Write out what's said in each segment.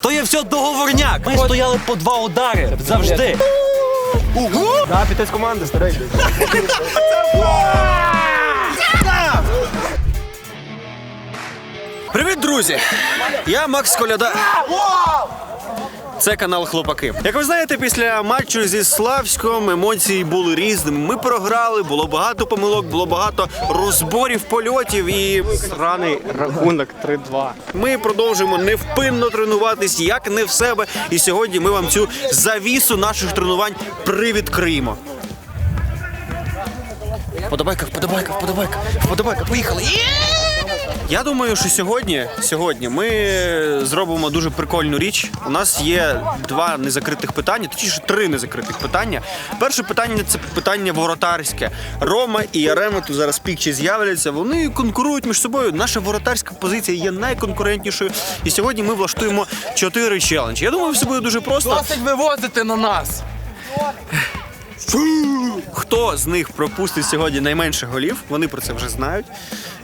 То є все договорняк. Ми стояли по два удари завжди. Да, піти команди, старий. Привіт, друзі! Я Макс Коляда. Це канал Хлопаки. Як ви знаєте, після матчу зі Славськом емоції були різними. Ми програли, було багато помилок, було багато розборів польотів і Раний рахунок 3-2. ми продовжуємо невпинно тренуватись, як не в себе. І сьогодні ми вам цю завісу наших тренувань привідкриємо. Подобайка, вподобайка, вподобайка, вподобайка, поїхали. Є! Я думаю, що сьогодні, сьогодні ми зробимо дуже прикольну річ. У нас є два незакритих питання, точніше три незакритих питання. Перше питання це питання воротарське. Рома і Ярема тут зараз пікчі з'являться. Вони конкурують між собою. Наша воротарська позиція є найконкурентнішою. І сьогодні ми влаштуємо чотири челенджі. Я думаю, все буде дуже просто. Досить вивозити на нас. Хто з них пропустить сьогодні найменше голів, вони про це вже знають.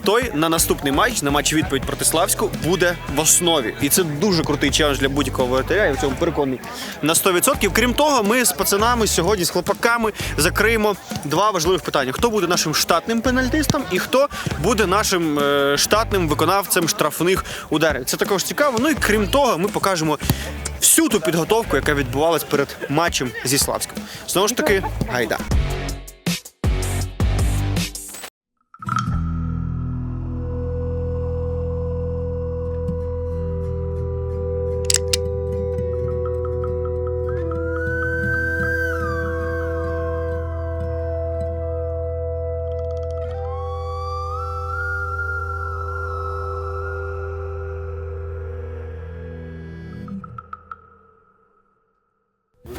Той на наступний матч, на матч відповідь проти Славську, буде в основі. І це дуже крутий челендж для будь-якого воротаря, я в цьому переконаний на 100%. Крім того, ми з пацанами сьогодні, з хлопаками, закриємо два важливих питання: хто буде нашим штатним пенальтистом і хто буде нашим е, штатним виконавцем штрафних ударів. Це також цікаво. Ну і крім того, ми покажемо всю ту підготовку, яка відбувалась перед матчем зі Славськом. Знову ж таки, гайда.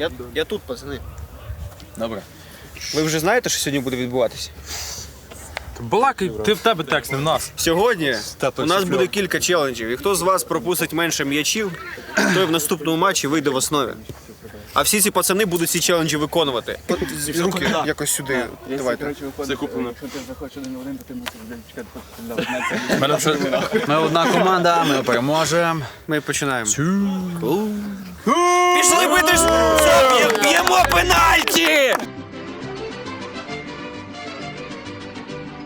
Я, я тут, пацани. Добре. Ви вже знаєте, що сьогодні буде відбуватися? Балакай, ти в тебе текст, не в нас. Сьогодні у нас буде кілька челенджів. І хто з вас пропустить менше м'ячів, той в наступному матчі вийде в основі. А всі ці пацани будуть ці челенджі виконувати. Руки якось сюди. Давайте. Ми одна команда, ми переможемо. Ми починаємо. Пішли бити! Все, б'ємо пенальті!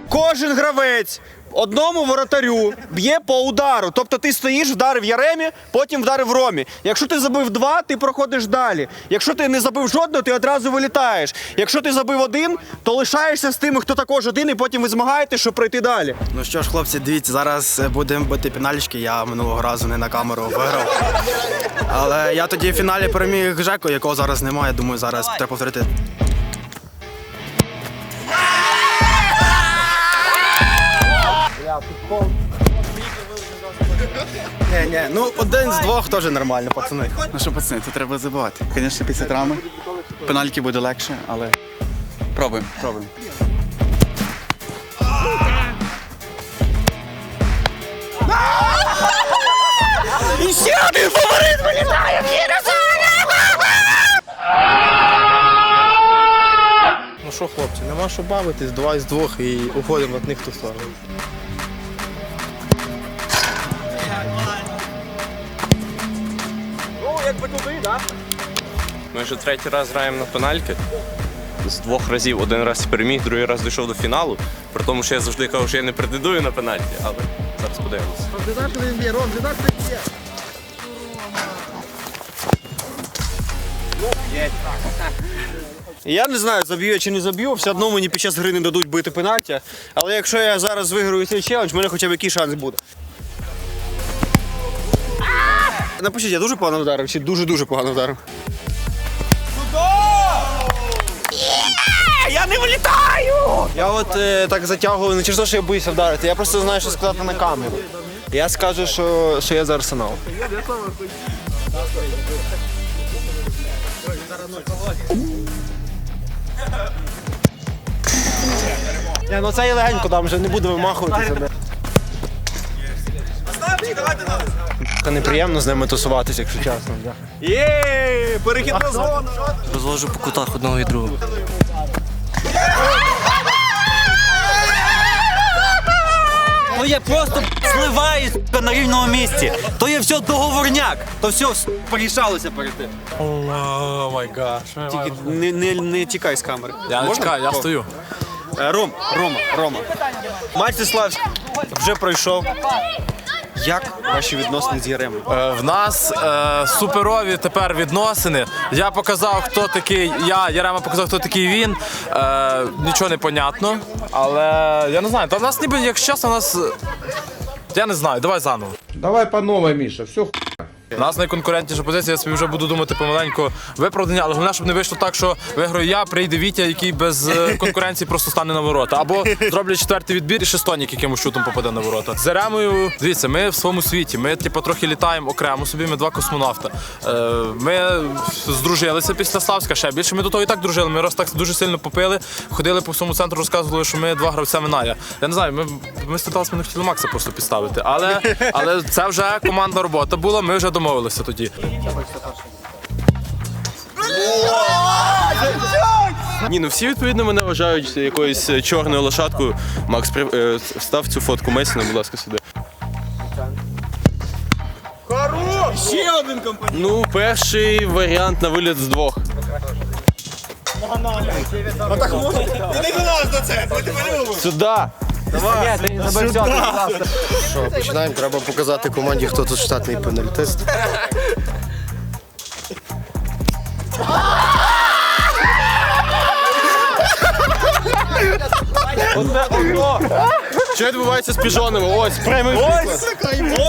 Кожен гравець одному воротарю б'є по удару. Тобто ти стоїш, вдарив Яремі, потім вдарив Ромі. Якщо ти забив два, ти проходиш далі. Якщо ти не забив жодного, ти одразу вилітаєш. Якщо ти забив один, то лишаєшся з тими, хто також один, і потім ви змагаєтесь, щоб пройти далі. Ну що ж, хлопці, дивіться, зараз е, будемо бити пенальчики. Я минулого разу не на камеру виграв. Але я тоді в фіналі переміг Жеку, якого зараз немає. Думаю, зараз треба повторити. Ні, ні, ну один з двох теж нормально, пацани. Ну що, пацани, це треба забувати. Звісно, після травми пенальки буде легше, але пробуємо, пробуємо. Ну що, хлопці, нема що бавитись, два із двох і уходимо від них в ту сторону. Ми вже третій раз граємо на пенальки. З двох разів один раз переміг, другий раз дійшов до фіналу. При тому, що я завжди кажу, що я не претендую на пенальті, але зараз подивимося. Я не знаю, заб'ю я чи не заб'ю. Все одно мені під час гри не дадуть бити пенальті. Але якщо я зараз виграю цей челендж, в мене хоча б який шанс буде. Напишіть, я дуже погано вдарив чи дуже-дуже погано вдарив. Я не вилітаю! Я от е, так затягую, не через те, що я боюся вдарити, я просто знаю, що сказати на камеру. Я скажу, що, що я за арсенал. Ні, ну це я легенько дам, вже не буду вимахуватися. Та неприємно з ними тусуватися, якщо чесно. Є, перехідна зона! Розвожу по кутах одного і другого. то є просто сливає на рівному місці. То є все договорняк. То все порішалося перед тим. О май гад. Тільки не, не, не тікай з камери. Я не Можна? чекаю, я стою. Е, Ром, Рома, Рома. Матч вже пройшов. Як ваші відносини з Яремом? Е, В нас е, суперові тепер відносини. Я показав, хто такий. Я, Ярема показав, хто такий він. Е, нічого не понятно. Але я не знаю, та в нас ніби, якщо чесно, у нас. е, Я не знаю, давай заново. Давай по новой, Миша, все У нас найконкурентніша позиція, я собі вже буду думати помаленьку виправдання, але головне, щоб не вийшло так, що виграю я, прийде Вітя, який без е, конкуренції просто стане на ворота. Або зроблять четвертий відбір і шестонік якимось шутом попаде на ворота. З Еремою, дивіться, ми в своєму світі. Ми типу, трохи літаємо окремо собі, ми два космонавта. Е, ми здружилися після Славська ще більше. Ми до того і так дружили. Ми раз так дуже сильно попили, ходили по всьому центру, розказували, що ми два гравця Миная. Я не знаю, ми, ми статалися, ми не хотіли Макса просто підставити. Але, але це вже командна робота була, ми вже домовилися тоді. Ні, ну всі відповідно мене вважають якоюсь е, чорною лошадкою. Макс, при- е, встав цю фотку Месіна, будь ласка, сюди. Ще один компаній. Ну, перший варіант на виліт з двох. Сюда! Починаємо, треба показати команді, хто тут штатний пенальтист. Що відбувається з піжонами? Ось, прямий приклад.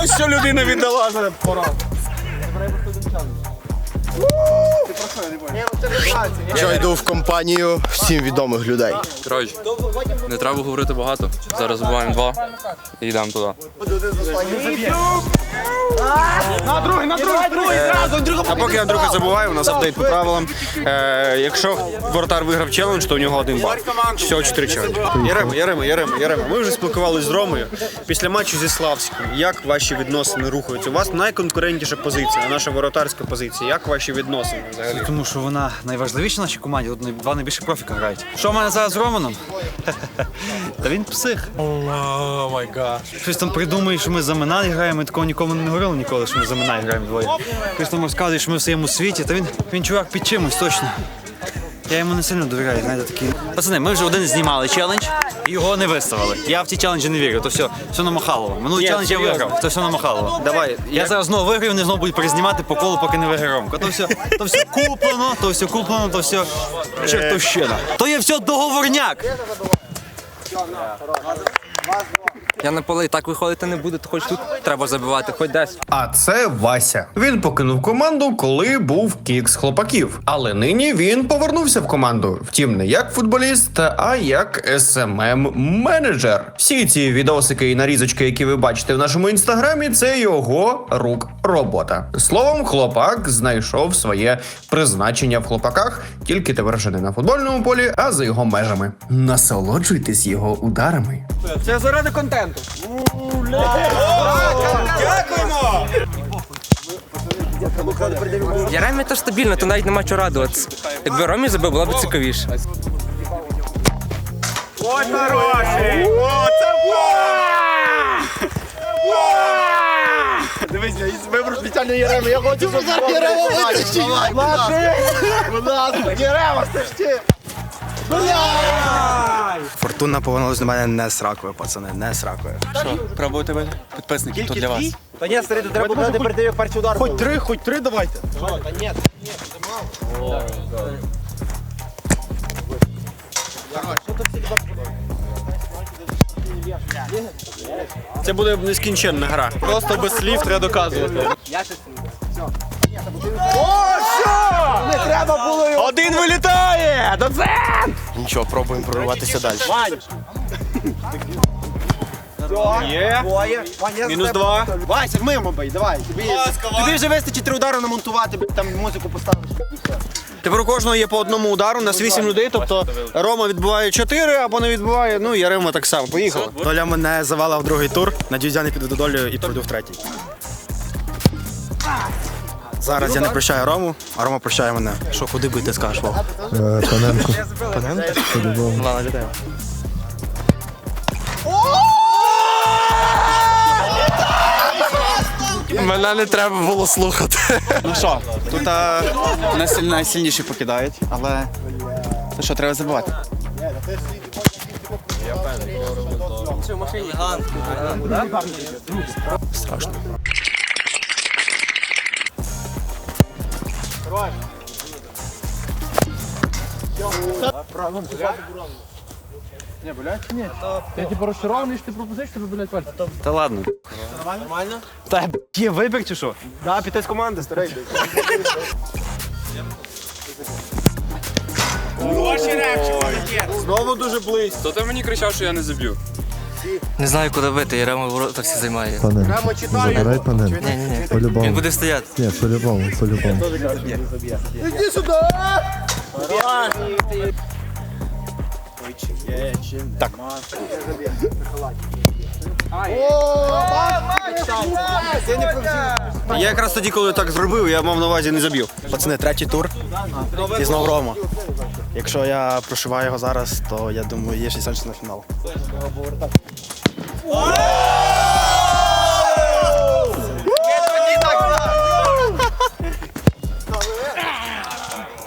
Ось що людина віддала зараз. Я йду в компанію всім відомих людей. Коротше, не треба говорити багато. Зараз буваємо два і йдемо туди. А поки Андрюха забуває, у нас апдейт по правилам. Е, якщо воротар виграв челендж, то у нього один бал. Всього чотири челенджі. Ярема, Ярема, Ярема, Ярема. Ми вже спілкувалися з Ромою. Після матчу зі Славським. Як ваші відносини рухаються? У вас найконкурентніша позиція, наша воротарська позиція. Як ваші відносини взагалі? Тому що вона найважливіша в нашій команді. Тут два найбільші профіка грають. Що в мене зараз з Романом? Та він псих. О май гад. Щось там придумує, що ми за Минай граємо, ми такого нікому не говорили ніколи, що ми за Минай граємо двоє. Хтось там розказує, що ми в своєму світі, та він, він чувак під чимось точно. Я йому не сильно довіряю, знаєте, такі. Пацани, ми вже один знімали челендж і його не виставили. Я в ті челенджі не вірю, то все, все на Махалово. Минулий Ні, челендж я серйозно. виграв, то все на Махалово. Давай, Я зараз знову виграю, вони знову будуть перезнімати по колу, поки не виграє Ромка. То все, то все куплено, то все куплено, то все чертовщина. То є все договорняк. Я на поле і так виходити не буду, то хоч тут треба забивати, хоч десь. А це Вася. Він покинув команду, коли був кікс хлопаків. Але нині він повернувся в команду. Втім, не як футболіст, а як smm менеджер Всі ці відосики і нарізочки, які ви бачите в нашому інстаграмі, це його рук робота. Словом, хлопак знайшов своє призначення в хлопаках, тільки тепер вже не на футбольному полі, а за його межами. Насолоджуйтесь його ударами. Це заради контенту. Яремі то стабільно, то навіть нема чого радуватися. Якби Ромі забив, було б цікавіше. Дивись, вибор спеціально Єреми, я хочу, щоб зараз Єрема витащить. Будь ласка, Єрема, стащи. Фортуна повернулася до мене не з ракою, пацани, не з ракою. Пробуйте ви, підписники, то для вас. Та ні, старий, то треба брати перед тим, як перший удар. Хоч три, хоч три давайте. Це буде нескінченна гра. Просто без слів треба доказувати. Один вилітає! Нічого, пробуємо прорватися далі. Є. Мінус два. Вася, мимо бий, давай. Тобі, тобі вже вистачить три удари намонтувати, б, там музику поставиш. Тепер у кожного є по одному удару на 8 людей. Тобто Рома відбиває 4 або не відбиває. Ну і Ярема так само. Поїхали. Доля мене завела в другий тур. Надіюсь, я не піду до долю і пройду в третій. Зараз я не прощаю Рому, а Рома прощає мене. Що, куди би ти скажеш, Вов? Паненко. Паненко? Ладно, вітаю. Мене не треба було слухати. Ну що, тут а, найсиль- найсильніші покидають, але ну що, треба забувати. Я типу розчарований, що ти пропозицію, тебе, блядь, пальці. Та ладно. Нормально? Та є вибір чи що? Да, піти з команди, старий. Знову дуже близько. То ти мені кричав, що я не заб'ю. Не знаю, куди бити, я ремо в воротах всі займає. Прямо. Забирай панель. Ні, ні, ні. По-любому. Він буде стояти. Ні, по-любому, по-любому. Іди сюди! Так. Я якраз тоді, коли так зробив, я мав на увазі не заб'ю. Пацани, третій тур. І знов Рома. Якщо я прошиваю його зараз, то я думаю, є 6 шансів на фінал.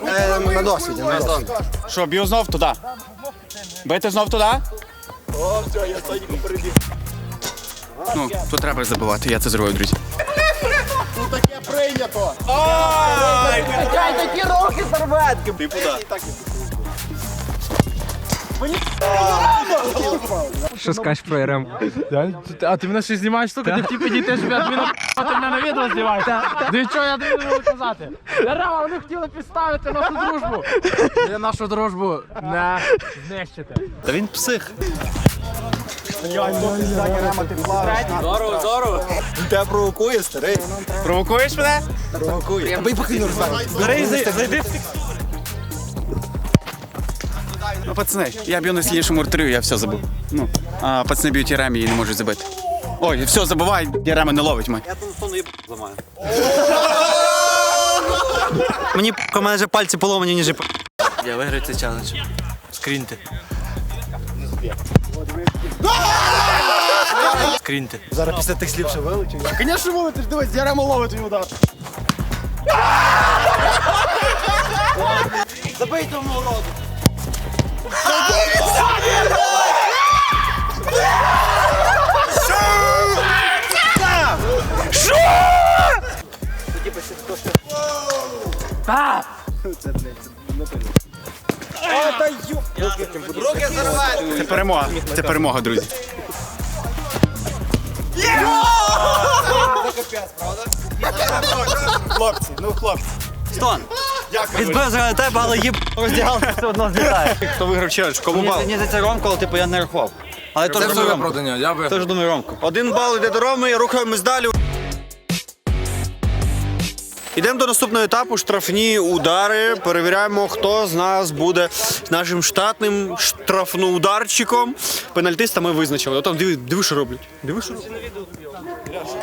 Е, на досвіді, на досвіді. Що, б'ю знов туди? Бити знов туди? Ну, тут треба забувати, я це зробив, друзі. Що скажеш про РМ? А ти мене щось знімаєш, сука, ти хотів підійти, щоб я тобі ти мене на відео знімаєш. Ти що, я тобі не можу казати? Рама, вони хотіли підставити нашу дружбу. Ви нашу дружбу не знищите. Та він псих. Здорово, здорово. Тебе провокує, старий. Провокуєш мене? Провокує. Аби поки не розбирай. Старий, зайди. Ну, пацани, я б'ю на сильнішому вратарю, я все забув. Ну, а пацани б'ють Єремі і не можуть забити. Ой, все, забувай, Єрема не ловить май. Мені п***, у мене вже пальці поломані, ніж п***. Я виграю цей челендж. Скріньте. Скріньте. Зараз після тих слів ще вилучив. Звісно, вилучиш, дивись, Яремо ловить твій удар. Забий тому уроду. Це перемога. Це перемога, друзі. Хлопці, ну хлопці. Стон. Відбив заради тебе, але їб роздягали, все одно злітає. Хто виграв челендж? Кому бал? мені за це Ромко, але типу я не рахував. Але теж думаю Ромко. виправдання, я би. Теж думаю Ромко. Один бал йде до Роми, рухаємось далі. Йдемо до наступного етапу. Штрафні удари. Перевіряємо, хто з нас буде нашим штатним штрафноударчиком. Пенальтиста ми визначили. Отам диви, диви, що роблять. Диви, що роблять.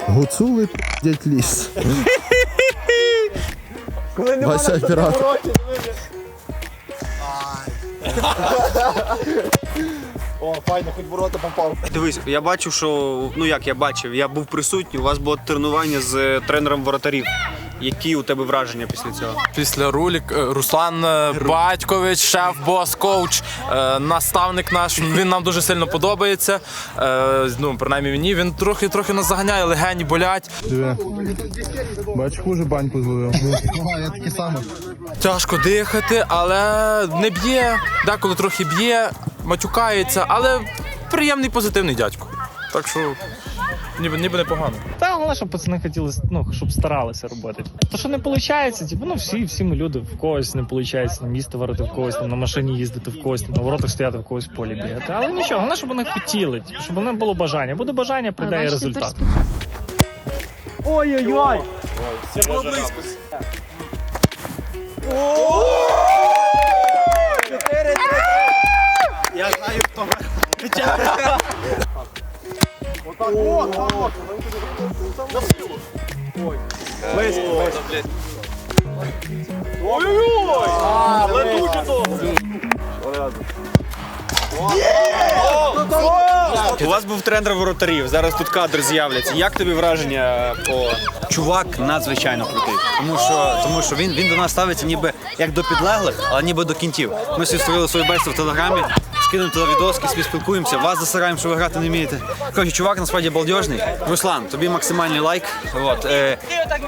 Гуцули дядь ліс. Вася оператор. О, файно, хоч ворота попав. Дивись, я бачив, що ну як я бачив, я був присутній. У вас було тренування з е, тренером воротарів. Які у тебе враження після цього? Після рулік е, Руслан е, Батькович, шеф, бос, коуч, е, наставник наш. Він нам дуже сильно подобається. Ну, принаймні мені. Він трохи трохи нас заганяє, легені болять. Диви. Бач, хуже баньку зловив. Я таке саме. Тяжко дихати, але не б'є. Деколи трохи б'є, матюкається, але приємний позитивний дядько. Так що ніби ніби непогано. Головне, щоб пацани хотіли, ну, щоб старалися робити. То, що не виходить, типу, ну всі, всі ми люди, в когось не виходить на місто варити, в когось там, на машині їздити, в когось на воротах стояти, в когось в полі бігати. Але нічого, головне, щоб вони хотіли, типу, щоб вони було бажання. Буде бажання, прийде і результат. Ой-ой-ой. Я знаю, хто Ой-ой-ой. Але дуже. У вас був тренер воротарів, зараз тут кадри з'являться. Як тобі враження по Чувак надзвичайно крутий. Тому що, тому що він, він до нас ставиться ніби як до підлеглих, але ніби до кінтів. Ми всі створили свою бесіду в телеграмі, скинемо туди відоски, спілкуємося. Вас засираємо, що ви грати не вмієте. Коротше, чувак насправді балдежний. Руслан, тобі максимальний лайк. От, е,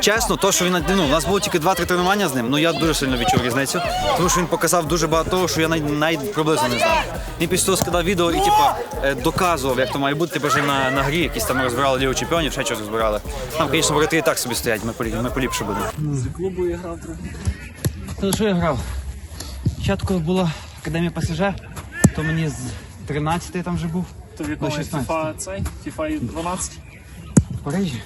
чесно, то, що він ну, у нас було тільки 2-3 тренування з ним, ну я дуже сильно відчув різницю. Тому що він показав дуже багато того, що я навіть, навіть приблизно не знав. Він після того скидав відео і типа е, доказував, як то має бути, типу, вже на, на грі, якісь там розбирали лігу чемпіонів, ще щось розбирали. Там, звісно, вороти і так собі стоять, ми, полі- ми поліпше будемо. З клубу я грав трохи. Та що я грав? Спочатку була академія ПСЖ, то мені з 13 я там вже був. То від FIFA цей, FIFA 12. В Парижі.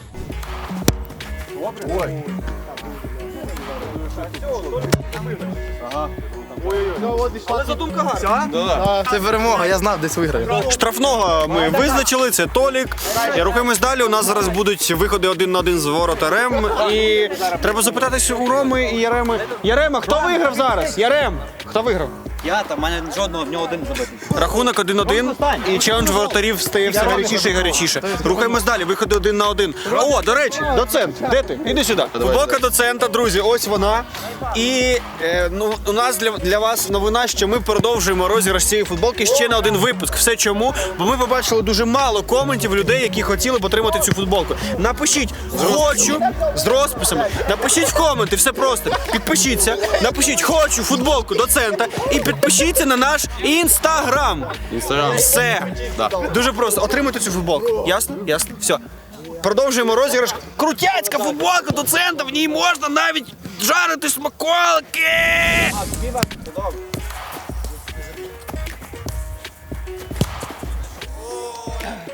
Це перемога, я знав, десь виграю. штрафного ми визначили. Це Толік. І рухаємось далі. У нас зараз будуть виходи один на один з воротарем. І треба запитатися у Роми і Яреми. Ярема, хто виграв зараз? Ярем, хто виграв? Я там, в мене жодного, в нього один забитий. Рахунок 1-1 і челендж воротарів стає все гарячіше і гарячіше. Рухаємось далі, виходи один на один. О, до речі, доцент, де ти? Іди сюди. Футболка доцента, друзі, ось вона. І е, ну, у нас для, для вас новина, що ми продовжуємо розіграш цієї футболки ще на один випуск. Все чому? Бо ми побачили дуже мало коментів людей, які хотіли б отримати цю футболку. Напишіть хочу з розписами. Напишіть в коменти, все просто. Підпишіться, напишіть хочу футболку доцента і підпишіться на наш інстаграм. Інстаграм. Все. Дуже просто. Отримайте цю футболку. Ясно? Ясно? Все. Продовжуємо розіграш. Крутяцька футболка доцента, в ній можна навіть жарити смаколики.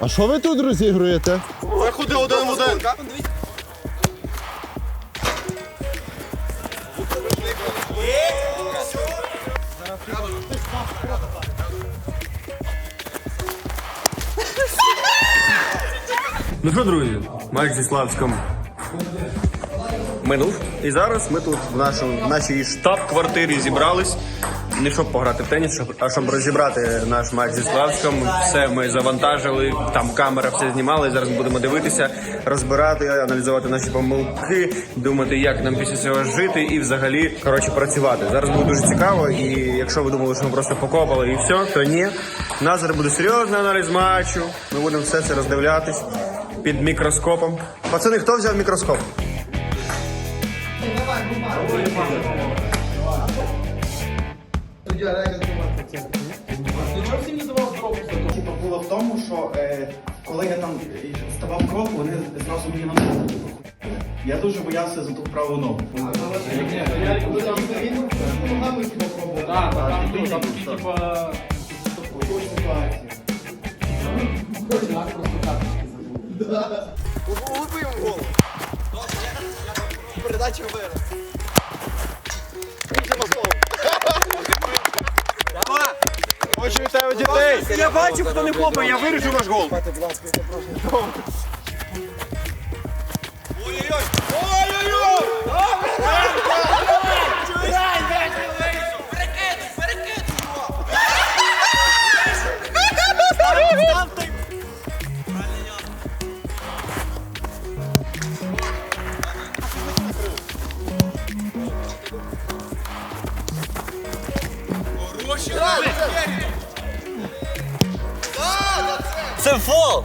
А що ви тут розігруєте? Виходи один в один. Ну що, друзі, матч зі Славськом минув. І зараз ми тут в нашому, в нашій штаб-квартирі зібрались. Не щоб пограти в теніс, щоб- а щоб розібрати наш матч зі Славськом. Все ми завантажили, там камера все знімала. І зараз будемо дивитися, розбирати, аналізувати наші помилки, думати, як нам після цього жити і взагалі коротше працювати. Зараз буде дуже цікаво. І якщо ви думали, що ми просто покопали і все, то ні. У нас зараз буде серйозний аналіз матчу. Ми будемо все це роздивлятись під мікроскопом. Пацани, хто взяв мікроскоп? Було в тому, що е, коли я там ставав крок, вони зразу мені на ногу. Я дуже боявся за ту праву ногу. Хочу Я бачу, хто не хлопає, я виріжу ваш гол. Ой-ой-ой! Ой-ой-ой! Це фол!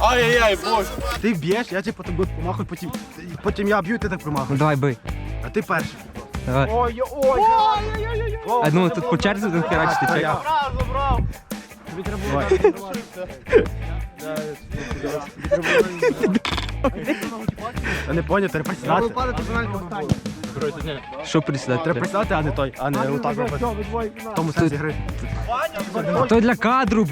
Ай-яй-яй, боже! Ти б'єш, я тебе потім буду помахати, потім, потім я б'ю, ти так промахуєш. Давай бий. А ти перший. Давай. Ой, ой, ой. А ну тут по черзі один херачити, чекай. Я не поняв, треба присідати. Що присідати? Треба присідати, а не той, а не отак робити. В Тому сенсі гри. Той для кадру.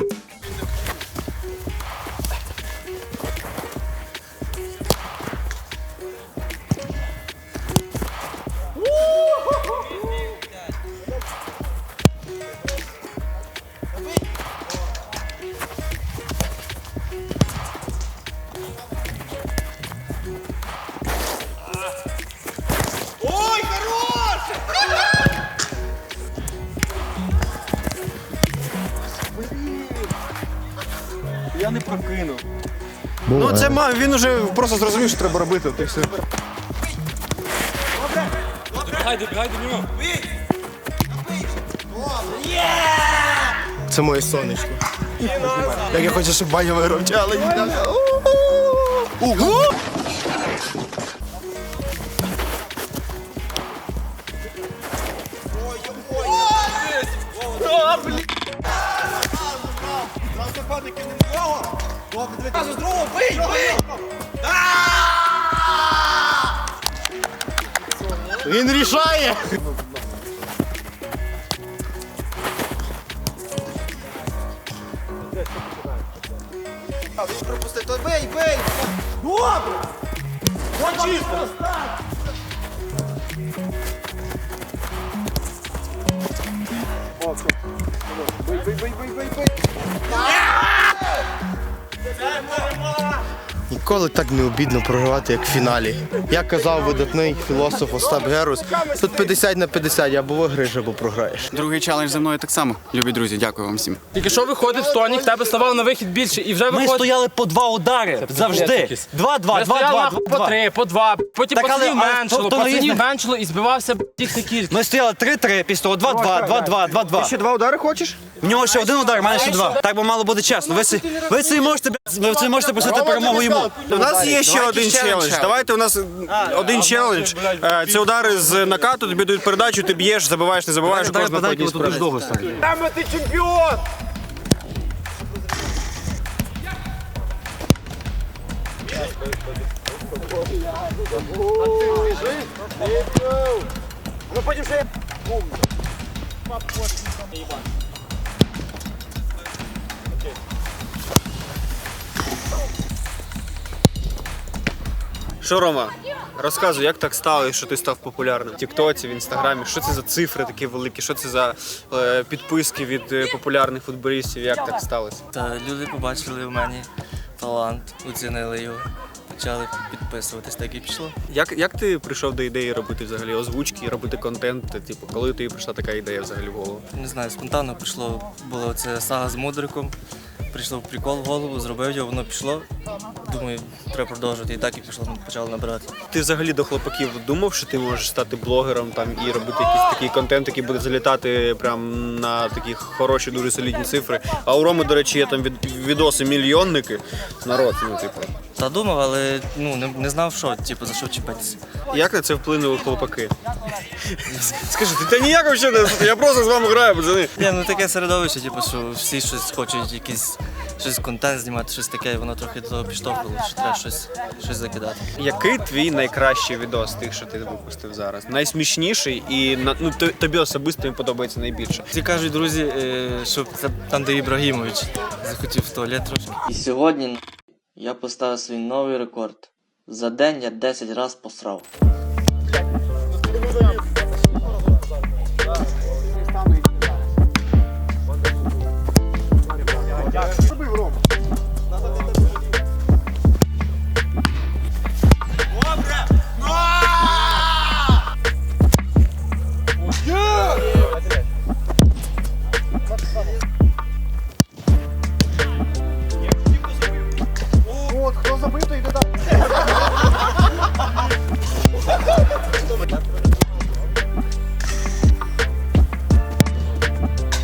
Я не прокинув. Ну це ма, він уже просто зрозумів, що треба робити. І все. Це моє сонечко. Як я хочу, щоб виграв челендж. Ого! Бей, бей! Добре! Почисто! Бей, бей, бей, бей, бей, бей! Ніколи так не обідно програвати, як в фіналі. Як казав видатний філософ Остап Герус, тут 50 на 50, або виграєш, або програєш. Другий челендж за мною так само. Любі друзі, дякую вам всім. Тільки що виходив Стонік, тебе ставав на вихід більше, і вже Ми стояли по два удари завжди. Два, два, два-два. по три, по два. Потім Так, але- пацанів меншило, то- то на пацанів меншило і збивався б, їхня кількість. Ми стояли 3-3, після того 2-2, 2-2, 2-2. Ще два удари хочеш? В нього ще один удар, в мене ще два. Так би мало бути чесно. Ви це, ви це можете, ви можете просити перемогу йому. У нас є ще один челендж. Давайте у нас один челендж. Е, Це удари з накату, тобі дають передачу, ти б'єш, забиваєш, не забиваєш, у кожного по одній справі. довго стане. Що, Рома? Розказуй, як так сталося, що ти став популярним в Тіктоці, в інстаграмі. Що це за цифри такі великі? Що це за е, підписки від е, популярних футболістів? Як так сталося? Та люди побачили в мені талант, оцінили його, почали підписуватись, так і пішло. Як, як ти прийшов до ідеї робити взагалі озвучки, робити контент? Типу, коли тобі прийшла така ідея взагалі в голову? Не знаю, спонтанно пішло, була це сага з мудриком. Прийшло прикол в голову, зробив його, воно пішло. Думаю, треба продовжувати. І так і пішло, почали набирати. Ти взагалі до хлопаків думав, що ти можеш стати блогером там і робити якийсь такий контент, який буде залітати прям на такі хороші, дуже солідні цифри. А у Роми, до речі, є там від, відоси мільйонники. Народ, ну типу. Та думав, але ну, не, не знав, що, типу, за що чіпатися. Як на це вплинули хлопаки? Скажи, ти та ніяк взагалі не я просто з вами граю, пацани. Ні, ну таке середовище, типу, що всі щось хочуть, якийсь щось контент знімати, щось таке, і воно трохи до того підштовхувало, що треба щось, щось закидати. Який твій найкращий відос тих, що ти випустив зараз? Найсмішніший і на- ну, тобі особисто він подобається найбільше. Всі кажуть, друзі, е, що це там, де Ібрагімович захотів в туалет трошки. І сьогодні я поставив свій новий рекорд. За день я 10 разів посрав.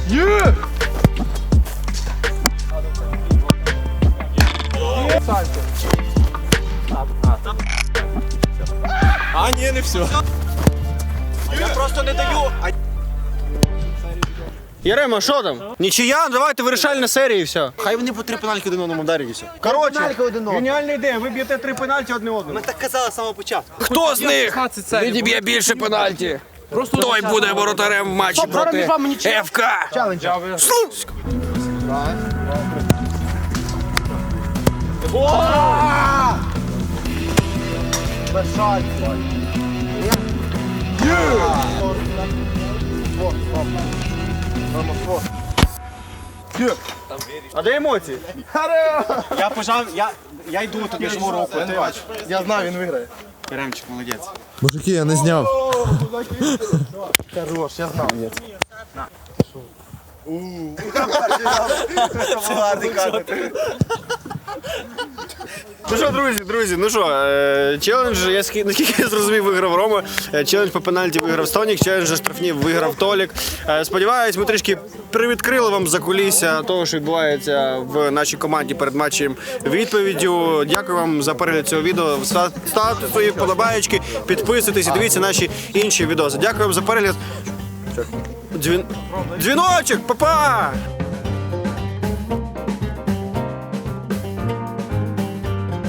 Є! А, ні, не все. Я просто не даю. Ярема, що там? Нічия, давайте вирішальна серія і все. Хай вони по три пенальки один одному вдарять і все. Коротше, Геніальна ідея, ви б'єте три пенальті одне одному. так казали з самого початку. Хто з них відіб'є більше пенальті? Той буде воротарем в матчі проти ФК. Слуцьк. А де емоції? Я пожав, я, я йду тобі жму руку, ти бачиш. Я знаю, він виграє. Яремчик, молодець. Мужики, я не зняв. Хорош, я знав. Ну що, друзі, друзі, ну що, е, челендж, я скі- наскільки я зрозумів, виграв Рома. Е, Челендж по пенальті виграв Стонік, челендж за штрафні виграв Толік. Е, Сподіваюсь, ми трішки привідкрили вам закулісся того, що відбувається в нашій команді перед матчем відповіддю. Дякую вам за перегляд цього відео. Ста- Ставте свої вподобаєчки, підписуйтесь і дивіться наші інші відоси. Дякую вам за перегляд. Дзвін... Дзвіночок, па-па!